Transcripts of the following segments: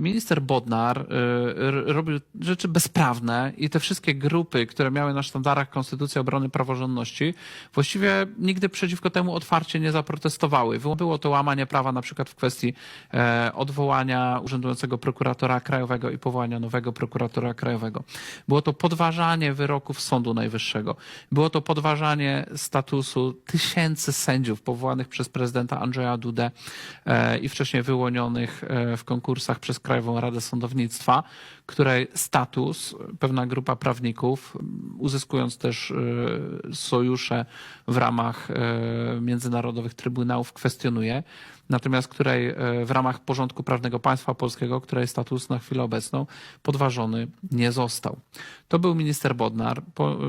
Minister Bodnar r- robił rzeczy bezprawne i te wszystkie grupy, które miały na sztandarach Konstytucji Obrony Praworządności, właściwie nigdy przeciwko temu otwarcie nie zaprotestowały. Było to łamanie prawa na przykład w kwestii e, odwołania urzędującego prokuratora krajowego i powołania nowego prokuratora krajowego. Było to podważanie wyroków Sądu Najwyższego. Było to podważanie statusu tysięcy sędziów powołanych przez prezydenta Andrzeja Dudę e, i wcześniej wyłonionych e, w konkursach przez Krajową Radę Sądownictwa, której status pewna grupa prawników, uzyskując też e, sojusze w ramach e, międzynarodowych trybunałów, kwestionuje natomiast której e, w ramach porządku prawnego państwa polskiego, której status na chwilę obecną podważony nie został. To był minister Bodnar.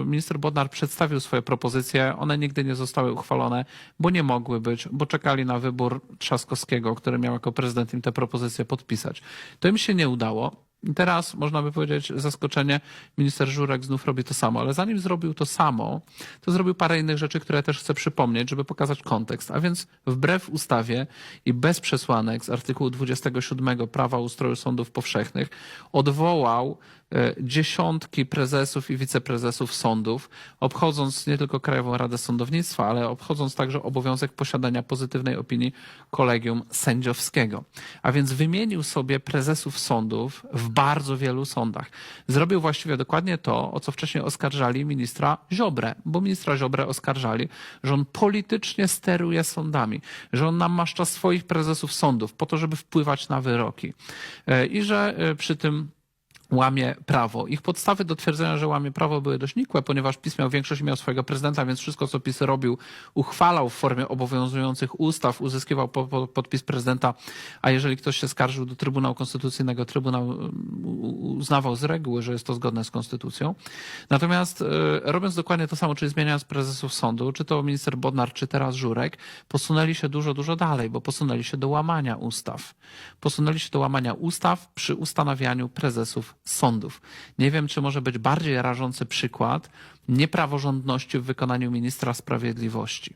Minister Bodnar przedstawił swoje propozycje, one nigdy nie zostały uchwalone, bo nie mogły być, bo czekali na wybór Trzaskowskiego, który miał jako prezydent im te propozycje podpisać. To im się nie udało. I teraz można by powiedzieć zaskoczenie, minister Żurek znów robi to samo, ale zanim zrobił to samo, to zrobił parę innych rzeczy, które też chcę przypomnieć, żeby pokazać kontekst. A więc wbrew ustawie i bez przesłanek z artykułu 27 Prawa ustroju sądów powszechnych odwołał dziesiątki prezesów i wiceprezesów sądów, obchodząc nie tylko Krajową Radę Sądownictwa, ale obchodząc także obowiązek posiadania pozytywnej opinii kolegium sędziowskiego. A więc wymienił sobie prezesów sądów w bardzo wielu sądach. Zrobił właściwie dokładnie to, o co wcześniej oskarżali ministra Ziobrę, bo ministra Ziobrę oskarżali, że on politycznie steruje sądami, że on namaszcza swoich prezesów sądów po to, żeby wpływać na wyroki E, i że e, przy tym łamie prawo. Ich podstawy do twierdzenia, że łamie prawo były dość nikłe, ponieważ PiS miał większość i miał swojego prezydenta, więc wszystko, co PiS robił, uchwalał w formie obowiązujących ustaw, uzyskiwał po, po, podpis prezydenta, a jeżeli ktoś się skarżył do Trybunału Konstytucyjnego, Trybunał uznawał z reguły, że jest to zgodne z konstytucją. Natomiast e, robiąc dokładnie to samo, czyli zmieniając prezesów sądu, czy to minister Bodnar, czy teraz Żurek, posunęli się dużo, dużo dalej, bo posunęli się do łamania ustaw. Posunęli się do łamania ustaw przy ustanawianiu prezesów sądów. Nie wiem, czy może być bardziej rażący przykład niepraworządności w wykonaniu ministra sprawiedliwości.